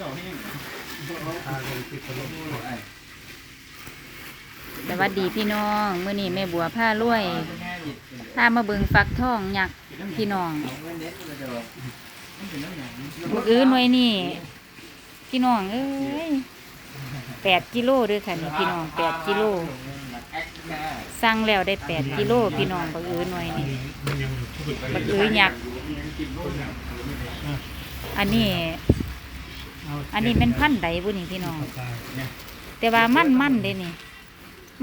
ดอกแห้งทาลงติดถนนสวัสดีพี่น้องเมื้อนี้แม่บัวผ้ารวยพามาเบิงฟักทองยักพี่น้องมื้ออื่นไว้นี่พี่น้องเอ้ยแปดกิโลด้วยค่ะนี่พี่น้องแปดกิโลสั่งแล้วได้แปดกิโลพี่น้องบักอื้อหน่วยนี่มันยังพูดไปบักอื้อยัก อันนี้ อันนี้เป็นพันธุ์ใดบุนี่พี่น้อง แต่ว่ามันมันเด้นี่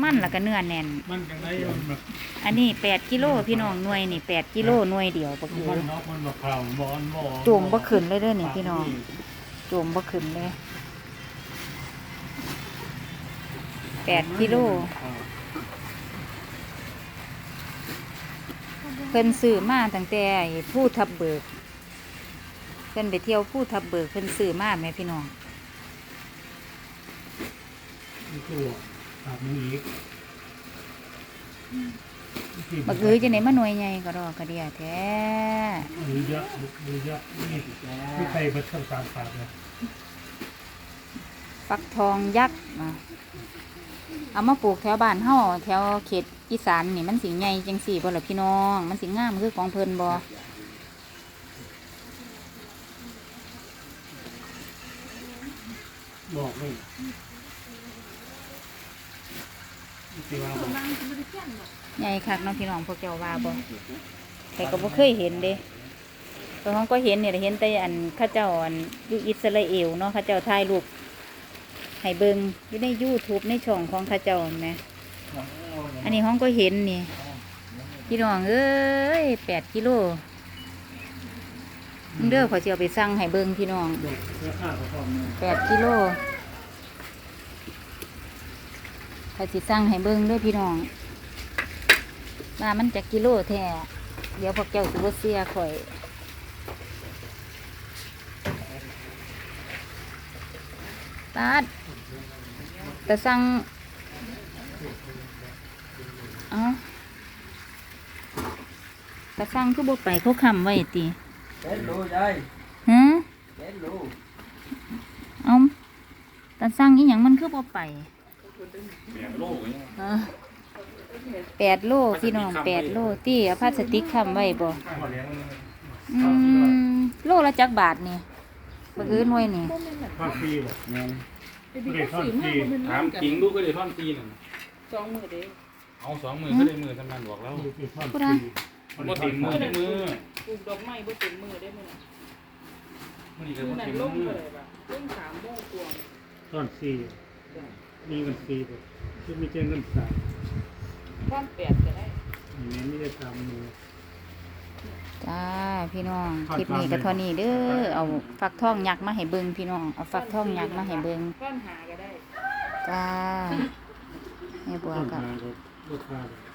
มันแล้วก็เนื้อแน่น มันจังได้มันแบบอันนี้แปดกิโลพี่น้องหน่วยนี่แปดกิโลหน่วยเดียวบักอื้มัอนเนาะมันแบบข่าวบอลบอลจุ่มบ่ขึ้นเลยเด้อนี่พี่น้องจุ่มบ่ขึ้นเลยแปดกิโลเพิ่นซื้อมาตั้งแต่ไอ้ผู้ทับเบิก เพิ่นไปเที่ยวผู้ทับเบิกเพิ่นซื้อมาแม่พี่น้องนี่ตัวขาดมืออีกบักเอ้ยจะไหนมาหน่วยใหญ่ก็รอกระเดียแท้มือเยอะมือเยอะนี่ที่ใครมาทำสามขาดเลยฟักทองยักษ์มาเอามาปลูกแถวบ้านเฮาแถวเขตอีสานนี่มันสิใหญ่จังสี่บ่ล่ะพี่น้อง มันสิงามคือของเพิ่นบ่ บอกไม่ที่ว่าบอกใหญ่คักเนาะพี่น้องพวกเจ้าว่าบ่แต่ก็บ่เคยเห็นเด้ตัวของก็เห็นเนี่ยเห็นแต่อันเข้าเจ้าอันอยู่อิสราเอลเนาะเข้าเจ้าถ่ายรูปให้เบิ่งอยู่ใน YouTube ในช่องของเข้าเจ้าเห็นไหมอันนี้ห้องก็เห็นนี่พี่น้องเอ้ยแปดกิโลมึง เด้อขอสิเอาไปสั่งให้เบิ่งพี่น้องแปดกิโลขอสิสั่งให้เบิ่งด้วยพี่น้องว่ามันจะกิโลแท้เดี๋ยวพวกเจ้าสิบเสียข่อยตาดแต่สั่งเอ้าแต่สั่งคือบ่ไปเขาคำไว้ติ เป็นรูยายฮะเป็นรูเอาแต่สั่งอีหยังมันคือบ่ไปแปดโลอย่างเงี้ยเออแปดโลพี่น้องแปดโลตี้เอาพลาสติกคำไว้บ่พอแล้วอืมโลละจักบาทนี่บักอื้อหน่วยนี่ภาคฟรีบอกเงี้ยไม่ได้ทอดฟรีถามจริงลูกก็ได้ท่อนตีหนึ่งสองมือเด้เอาสองมือก็ได้มือทำงานบอกแล้วไม่ได้ ทอดฟรีมันบ่ติดมือในมือปลูกดอกไม้บ่เต็มมือได้มื้อน่ะมันนี่ก็มื้อบ่นั้นติดลมืงอเลยบ่ะลงสามโมงกว่าทอดฟรีมีเงินฟรีบอกคือมีเจเงินสามว่านแปดก็ได้ อย่างนี้ไม่ได้ตามมือ จ้าพี่น้องทอดคลิปนี้ปลาก็เท่านี้เด้อเอาฟักทองยักษ์มาให้เบิ่งพี่น้องเอาฟักทองยักษ์มาให้เบิ่งว่านหาก็ได้ จ้าแม่บัวต้นกับทางก็ลูกค้าบอก